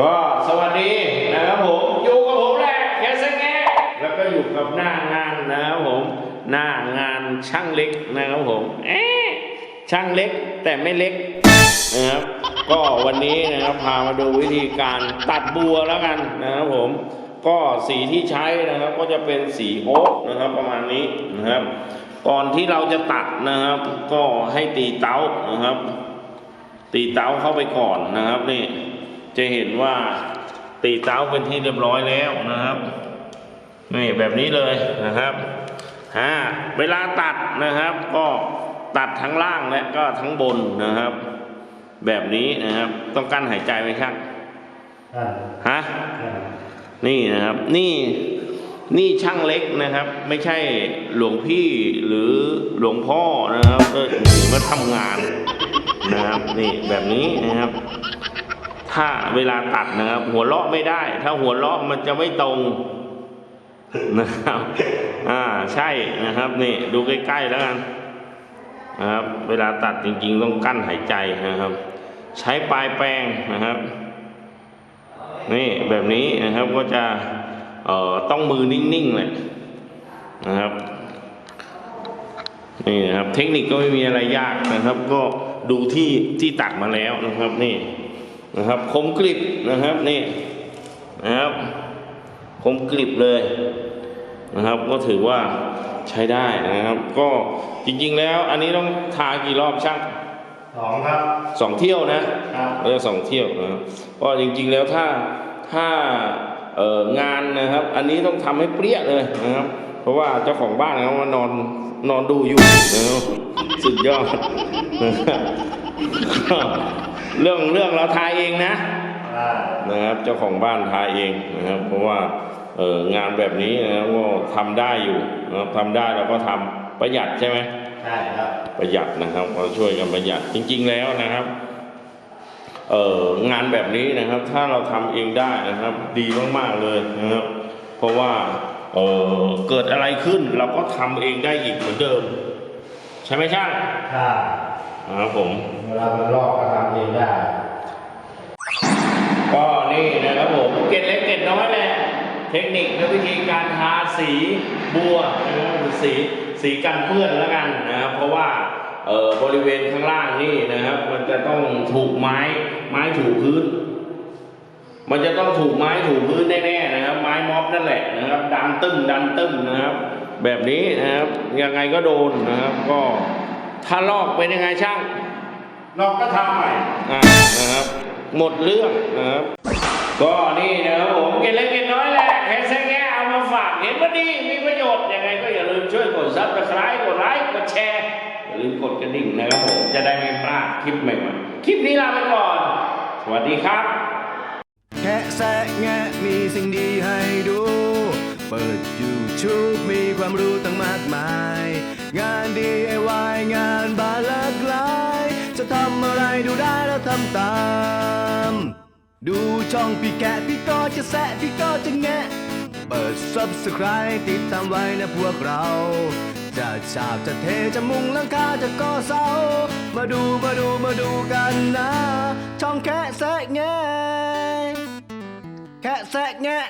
ก็สวัสดีนะครับผมอยู่กับผมแหละแคสแงแล้วก็อยู่กับหน้างานนะครับผม หน้างานช่างเล็กนะครับผมเอ๊ช่างเล็กแต่ไม่เล็กนะครับก็วันนี้นะครับพามาดูวิธีการตัดบัวแล้วกันนะครับผม ก็สีที่ใช้นะครับก็จะเป็นสีโอ๊กนะครับประมาณนี้นะครับ ก่อนที่เราจะตัดนะครับ ก็ให้ตีเต้านะครับ ตีเต้าเข้าไปก่อนนะครับนี่ จะเห็นว่าตีเต้าเป็นที่เรียบร้อยแล้วนะครับนี่แบบนี้เลยนะครับอ่าเวลาตัดนะครับ ก็ตัดทั้งล่างและก็ทั้งบนนะครับ แบบนี้นะครับ ต้องกั้นหายใจไหมครับอ่าฮะอ่านี่นะครับ นี่นี่ช่างเล็กนะครับ ไม่ใช่หลวงพี่หรือหลวงพ่อนะครับเออมาทำงานนะครับ นี่แบบนี้นะครับ ถ้าเวลาตัดนะครับ หัวเราะไม่ได้ ถ้าหัวเราะมันจะไม่ตรงนะครับ อ่าใช่นะครับนี่ดูใกล้ๆแล้วกันนะครับ เวลาตัดจริงๆ ต้องกั้นหายใจนะครับ ใช้ปลายแปรงนะครับ นี่แบบนี้นะครับก็จะเอ่อต้องมือนิ่งๆเลยนะครับนี่นะครับ เทคนิคก็ไม่มีอะไรยากนะครับ ก็ดูที่ที่ตัดมาแล้วนะครับนี่ นะครับคมกริบนะครับนี่นะครับคมกริบเลยนะครับ ก็ถือว่าใช้ได้นะครับ ก็จริงๆแล้วอันนี้ต้องทากี่รอบช่างสองครับสองเที่ยวนะครับเออสองเที่ยวนะครับก็จริงๆแล้วถ้าถ้าเอ่องานนะครับ อันนี้ต้องทำให้เปรี้ยเลยนะครับ เพราะว่าเจ้าของบ้านเขามานอนนอนดูอยู่นะครับสุดยอดนะครับก็ เรื่องเรื่องเราทายเองนะอ่านะครับ เจ้าของบ้านทายเองนะครับ เพราะว่าเอองานแบบนี้นะครับก็ทำได้อยู่นะครับทำได้เราก็ทำประหยัดใช่ไหมใช่ครับประหยัดนะครับเราช่วยกันประหยัดจริง ๆ แล้วนะครับเอ่องานแบบนี้นะครับ ถ้าเราทำเองได้นะครับ ดีมากๆเลยนะครับ เพราะว่าเอ่อเกิดอะไรขึ้นเราก็ทำเองได้อีกเหมือนเดิม ใช่ไหมช่างใช่ครับผม เวลามันลอกก็ทำเองได้ ก็นี่นะครับผมเกล็ดเล็กเกล็ดน้อยแหละ เทคนิคและวิธีการทาสีบัวนะครับหรือสีสีกันเปื้อนแล้วกันนะครับเพราะว่าเอ่อบริเวณข้างล่างนี่นะครับ มันจะต้องถูกไม้ไม้ถูพื้น มันจะต้องถูกไม้ถูพื้นแน่ๆนะครับ ไม้ม็อบนั่นแหละนะครับ ดันตึ้มดันตึ้มนะครับ แบบนี้นะครับ ยังไงก็โดนนะครับ ก็ถ้าลอกเป็นยังไงช่างลอกก็ทำใหม่อ่านะครับ หมดเรื่องนะครับ ก็นี่นะครับผมเกล็ดเล็กเกล็ดน้อยแหละแค่แค่แง่เอามาฝากเห็นว่าดีมีประโยชน์ยังไงก็อย่าลืมช่วยกดซับสไครต์กดไลค์กดแชร์อย่าลืมกดกระดิ่งนะครับผมจะได้ไม่พลาดคลิปใหม่ๆคลิปนี้ลาไปก่อน สวัสดีครับ แค่แซะแงะมีสิ่งดีให้ดู เปิด YouTube มีความรู้ตั้งมากมาย งาน DIY งานบานหลากหลาย จะทำอะไรดูได้แล้วทำตาม ดูช่องพี่แกะพี่ก็จะแซะพี่ก็จะแงะ เปิด Subscribe ติดตามไว้นะพวกเรา จะฉาบจะเทจะมุงหลังคาจะก่อเสา มาดูมาดูมาดูกันนะ ช่องแคะแซะแงะแคะแซะแงะ